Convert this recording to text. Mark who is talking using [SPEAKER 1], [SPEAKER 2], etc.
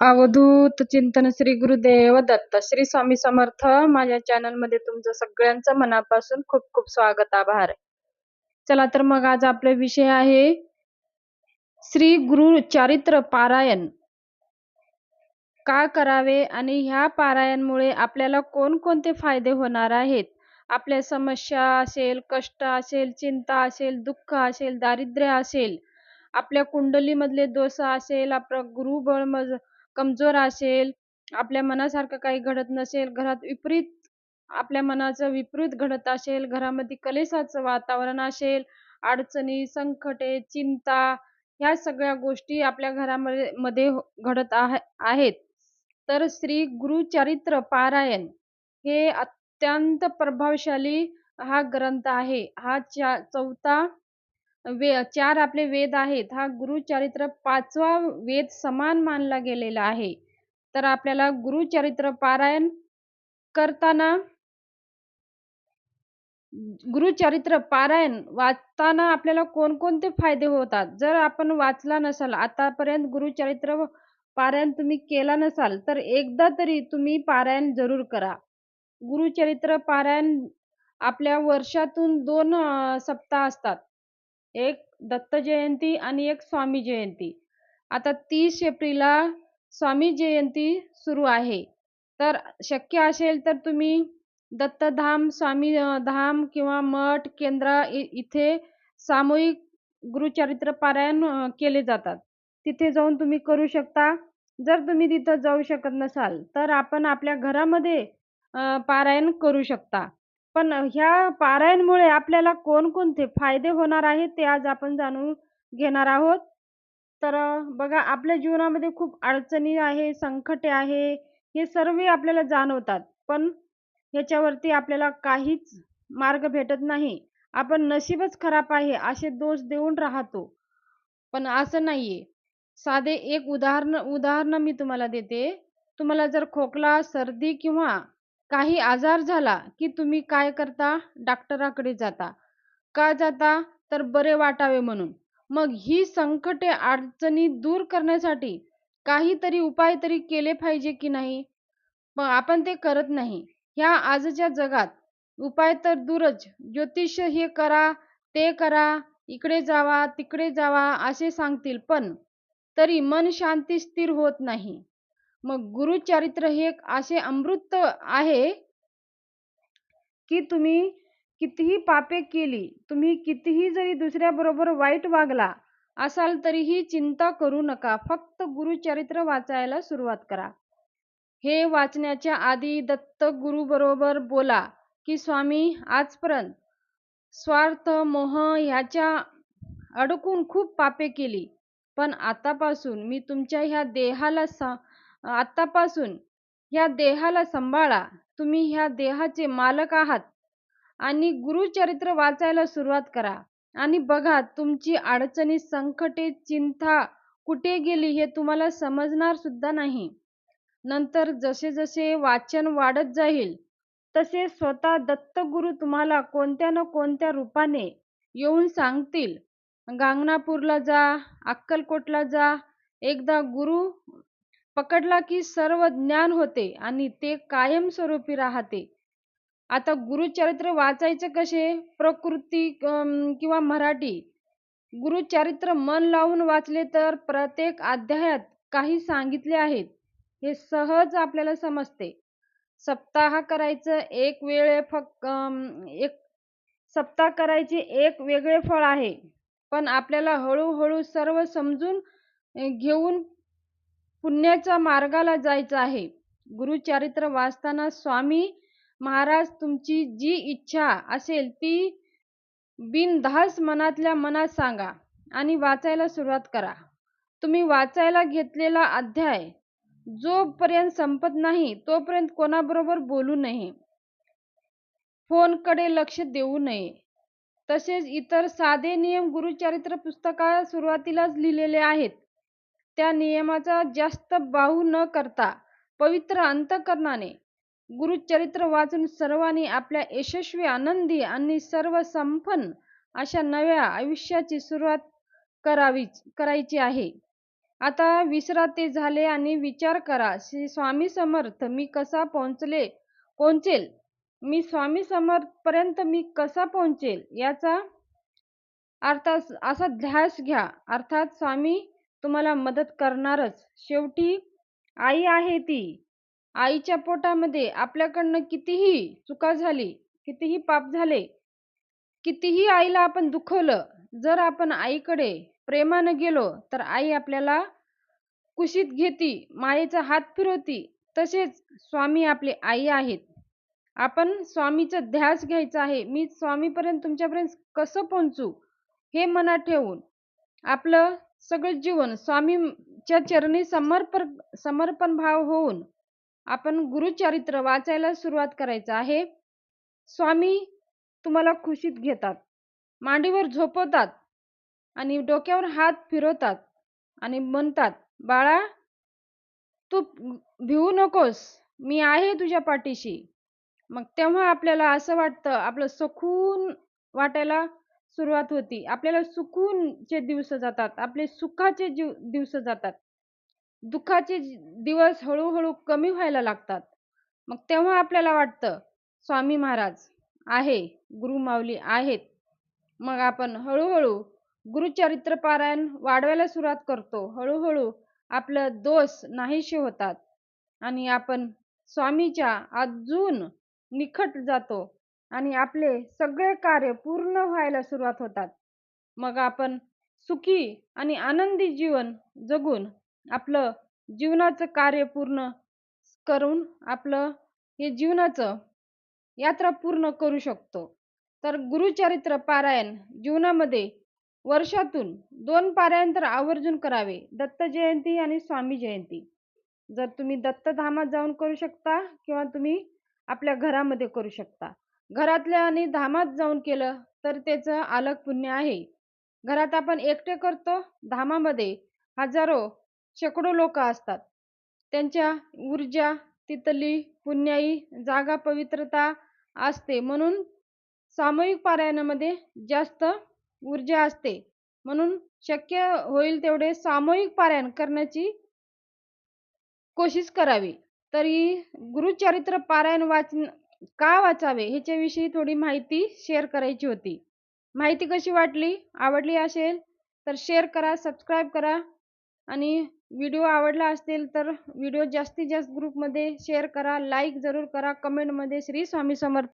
[SPEAKER 1] अवधूत चिंतन श्री गुरुदेव दत्त. श्री स्वामी समर्थ माझ्या चॅनलमध्ये तुमचं सगळ्यांचं मनापासून खूप खूप स्वागत आभार. चला तर मग आज आपला विषय आहे श्री गुरु चारित्र पारायण. का करावे आणि ह्या पारायणमुळे आपल्याला कोणकोणते फायदे होणार आहेत? आपल्या समस्या असेल कष्ट असेल चिंता असेल दुःख असेल दारिद्र्य असेल आपल्या कुंडलीमधले दोष असेल आपलं गुरुबळ मज कमजोर असेल आपल्या मनासारखं काही घडत नसेल घरात विपरीत आपल्या मनाचं विपरीत घडत असेल घरामध्ये कलेसाचं वातावरण असेल अडचणी संकटे चिंता ह्या सगळ्या गोष्टी आपल्या घरामध्ये मध्ये हो, घडत आहेत. तर श्री गुरुचरित्र पारायण हे अत्यंत प्रभावशाली हा ग्रंथ आहे. हा चौथा वे चार आपले वेद आहेत. हा गुरुचरित्र पाचवा वेद समान मानला गेलेला आहे. तर आपल्याला गुरुचरित्र पारायण करताना गुरुचरित्र पारायण वाचताना आपल्याला कोणकोणते फायदे होतात? जर आपण वाचला नसाल आतापर्यंत गुरुचरित्र पारायण तुम्ही केला नसाल तर एकदा तरी तुम्ही पारायण जरूर करा. गुरुचरित्र पारायण आपल्या वर्षातून दोन सप्ताह असतात. एक दत्त जयंती आणि एक स्वामी जयंती. आता तीस एप्रिलला स्वामी जयंती सुरू आहे. तर शक्य असेल तर तुम्ही दत्तधाम स्वामी धाम किंवा मठ केंद्र इथे सामूहिक गुरुचरित्र पारायण केले जातात. तिथे जाऊन तुम्ही करू शकता. जर तुम्ही तिथं जाऊ शकत नसाल तर आपण आपल्या घरामध्ये पारायण करू शकता. पण ह्या पारायणमुळे आपल्याला कोणकोणते फायदे होणार आहेत ते आज आपण जाणून घेणार आहोत. तर बघा आपल्या जीवनामध्ये खूप अडचणी आहे संकटे आहे हे सर्व आपल्याला जाणवतात. पण ह्याच्यावरती आपल्याला काहीच मार्ग भेटत नाही. आपण नशीबच खराब आहे असे दोष देऊन राहतो. पण असं नाहीये. साधे एक उदाहरण उदाहरण मी तुम्हाला देते. तुम्हाला जर खोकला सर्दी किंवा काही आजार झाला की तुम्ही काय करता? डॉक्टराकडे जाता. का जाता? तर बरे वाटावे म्हणून. मग ही संकटे अडचणी दूर करण्यासाठी काहीतरी उपाय तरी केले पाहिजे की नाही? मग आपण ते करत नाही. ह्या आजच्या जगात उपाय तर दूरच. ज्योतिष हे करा ते करा इकडे जावा तिकडे जावा असे सांगतील पण तरी मन शांती स्थिर होत नाही. मग गुरुचरित्र हे एक असे अमृत आहे की तुम्ही कितीही पापे केली तुम्ही कितीही जरी दुसऱ्याबरोबर वाईट वागला असाल तरीही चिंता करू नका. फक्त गुरुचरित्र वाचायला सुरुवात करा. हे वाचण्याच्या आधी दत्त गुरु बरोबर बोला की स्वामी आजपर्यंत स्वार्थ मोह ह्याच्या अडकून खूप पापे केली पण आतापासून मी तुमच्या ह्या देहाला सा आत्तापासून ह्या देहाला सांभाळा. तुम्ही ह्या देहाचे मालक आहात. आणि गुरुचरित्र वाचायला सुरुवात करा. आणि बघा तुमची अडचणी संकटे चिंता कुठे गेली हे तुम्हाला समजणार सुद्धा नाही. नंतर जसे जसे वाचन वाढत जाईल तसे स्वतः दत्तगुरु तुम्हाला कोणत्या ना कोणत्या रूपाने येऊन सांगतील. गांगणापूरला जा अक्कलकोटला जा एकदा गुरु पकडला की सर्व ज्ञान होते आणि ते कायमस्वरूपी राहते. आता गुरुचरित्र वाचायचं कसे? प्रकृती किंवा मराठी? गुरुचरित्र मन लावून वाचले तर प्रत्येक अध्यायात काही सांगितले आहेत. हे सहज आपल्याला समजते. सप्ताह करायचं एक वेळ फक्त एक सप्ताह करायचे एक वेगळे फळ आहे. पण आपल्याला हळूहळू सर्व समजून घेऊन पुण्याच्या मार्गाला जायचं आहे. गुरुचरित्र वाचताना स्वामी महाराज तुमची जी इच्छा असेल ती बिनधास मनातल्या मनात सांगा आणि वाचायला सुरुवात करा. तुम्ही वाचायला घेतलेला अध्याय जोपर्यंत संपत नाही तोपर्यंत कोणाबरोबर बोलू नये. फोनकडे लक्ष देऊ नये. तसेच इतर साधे नियम गुरुचरित्र पुस्तका सुरुवातीलाच लिहिलेले आहेत. त्या नियमाचा जास्त बाहू न करता पवित्र अंतकरणाने गुरुचरित्र वाचून सर्वांनी आपल्या यशस्वी आनंदी आणि सर्व संपन्न अशा नव्या आयुष्याची सुरुवात करावीच करायची आहे. आता विसरा ते झाले आणि विचार करा श्री स्वामी समर्थ मी कसा पोहोचले? पोहोचेल? मी स्वामी समर्थ पर्यंत मी कसा पोहोचेल? याचा अर्थात असा ध्यास घ्या. अर्थात स्वामी तुम्हाला मदत करणारच. शेवटी आई आहे ती. आईच्या पोटामध्ये आपल्याकडनं कितीही चुका झाली कितीही पाप झाले कितीही आईला आपण दुखवलं जर आपण आईकडे प्रेमानं गेलो तर आई आपल्याला कुशीत घेती मायेचा हात फिरवती. तसेच स्वामी आपले आई आहेत. आपण स्वामीचं ध्यास घ्यायचा आहे. मी स्वामीपर्यंत तुमच्यापर्यंत कसं पोहोचू हे मनात ठेवून आपलं सगळं जीवन स्वामीच्या चरणी समर्पण समर्पण भाव होऊन आपण गुरुचरित्र वाचायला सुरुवात करायचं आहे. स्वामी तुम्हाला खुशीत घेतात मांडीवर झोपवतात आणि डोक्यावर हात फिरवतात आणि म्हणतात बाळा तू भिवू नकोस मी आहे तुझ्या पाठीशी. मग तेव्हा आपल्याला असं वाटतं आपलं सखून वाटायला सुरुवात होती. आपल्याला सुकूनचे दिवस जातात. आपले सुखाचे जीव दिवस जातात. दुःखाचे दिवस हळूहळू कमी व्हायला लागतात. मग तेव्हा आपल्याला वाटतं स्वामी महाराज आहे गुरु माऊली आहेत. मग आपण हळूहळू गुरुचरित्र पारायण वाढवायला सुरुवात करतो. हळूहळू आपलं दोष नाहीसे होतात. आणि आपण स्वामीच्या अजून निकट जातो. आणि आपले सगळे कार्य पूर्ण व्हायला सुरुवात होतात. मग आपण सुखी आणि आनंदी जीवन जगून आपलं जीवनाचं कार्य पूर्ण करून आपलं हे जीवनाचं यात्रा पूर्ण करू शकतो. तर गुरुचरित्र पारायण जीवनामध्ये वर्षातून दोन पारायण तर आवर्जून करावे. दत्त जयंती आणि स्वामी जयंती. जर तुम्ही दत्तधामात जाऊन करू शकता किंवा तुम्ही आपल्या घरामध्ये करू शकता. घरातल्या आणि धामात जाऊन केलं तर त्याचं अलग पुण्य आहे. घरात आपण एकटे करतो धामामध्ये हजारो शेकडो लोक असतात. त्यांच्या ऊर्जा तिथली पुण्याई जागा पवित्रता असते म्हणून सामूहिक पारायणामध्ये जास्त ऊर्जा असते. म्हणून शक्य होईल तेवढे सामूहिक पारायण करण्याची कोशिश करावी. तरी गुरुचरित्र पारायण वाच का वाचावे? ह्याच्याविषयी थोडी माहिती शेअर करायची होती. माहिती कशी वाटली? आवडली असेल तर शेअर करा सबस्क्राईब करा. आणि व्हिडिओ आवडला असेल तर व्हिडिओ जास्तीत जास्त ग्रुपमध्ये शेअर करा. लाईक जरूर करा. कमेंटमध्ये श्री स्वामी समर्थ